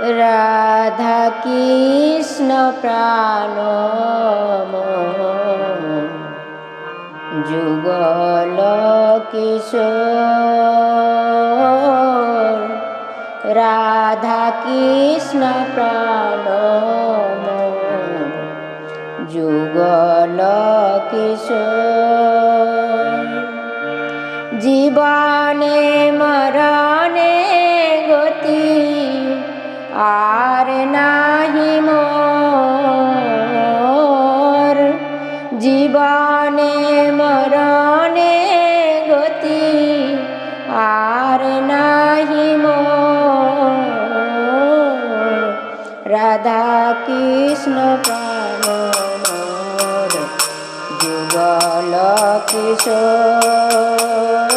রাধা কৃষ্ণ প্রাণ যুগল কিশোর রাধা কৃষ্ণ প্রাণ যুগল কিশোর জীবনে মরণে আর নাহি মোর জীবনে মরণে গতি। আর নাহি মোর রাধা কৃষ্ণ প্রাণ যুগল কিশোর।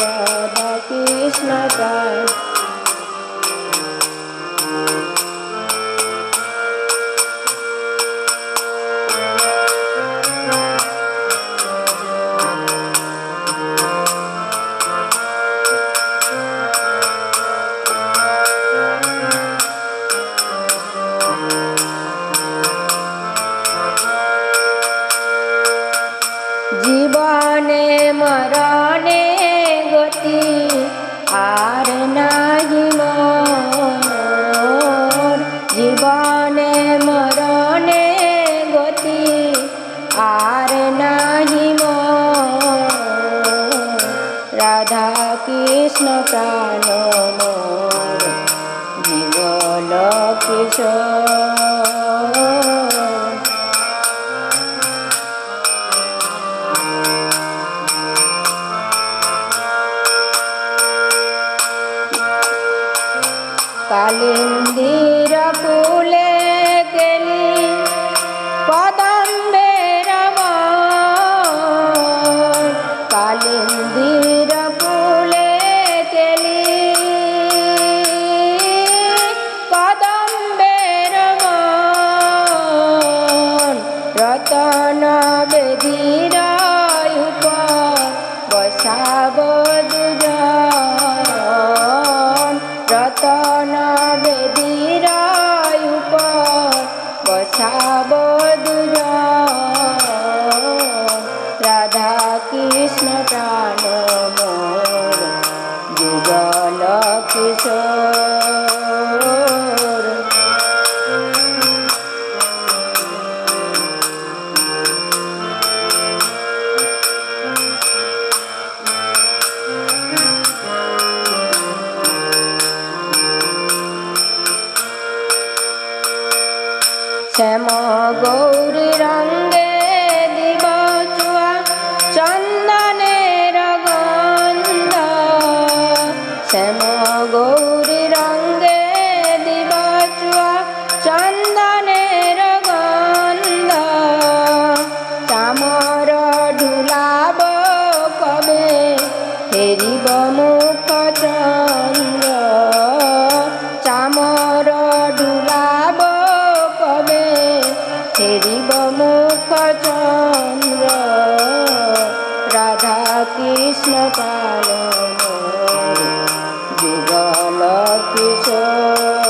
রাধা কৃষ্ণ প্রাণ রাধা কৃষ্ণ প্রাণ জীবন কিশোর। কালিন্দির ফুলে বসাব কৃষ্ণ পাল যুগল কিশোর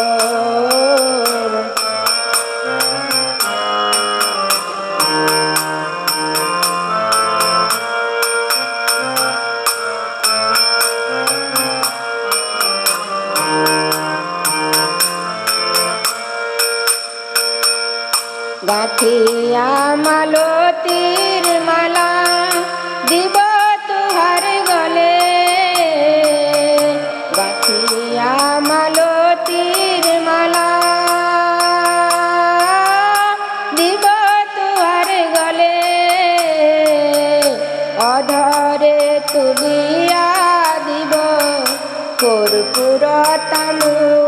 গাথিয়া মালতীর মালা অধরে তুলিয়া দিব কর্পূর তামুলে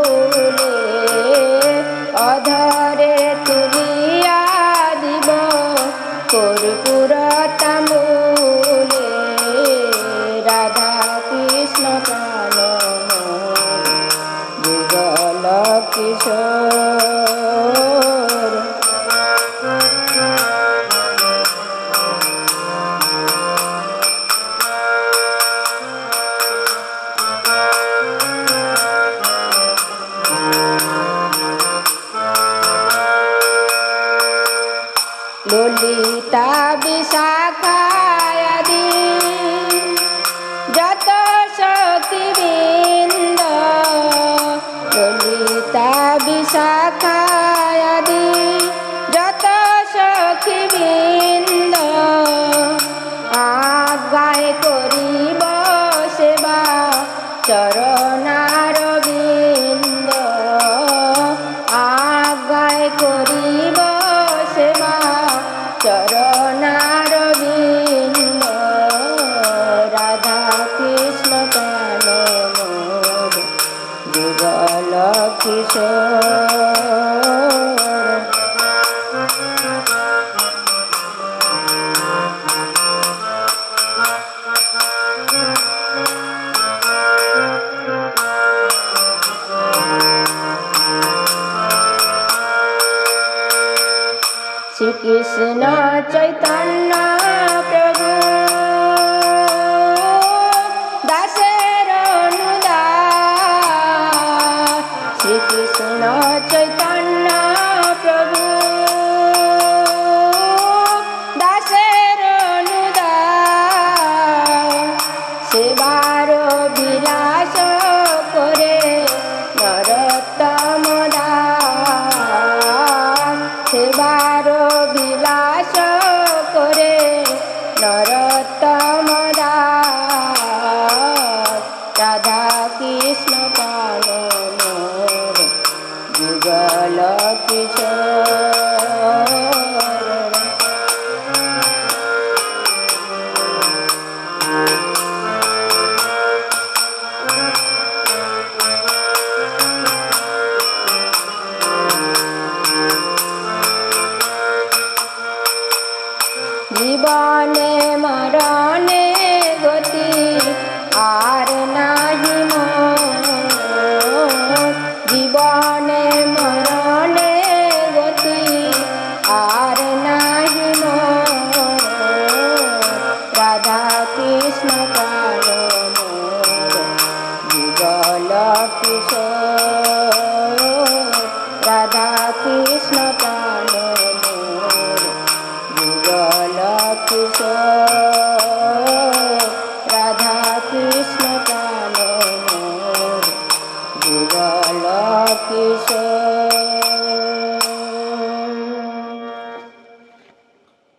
করে শ্রীকৃষ্ণ চৈতন্য নরোত্তম জীবনে মরণে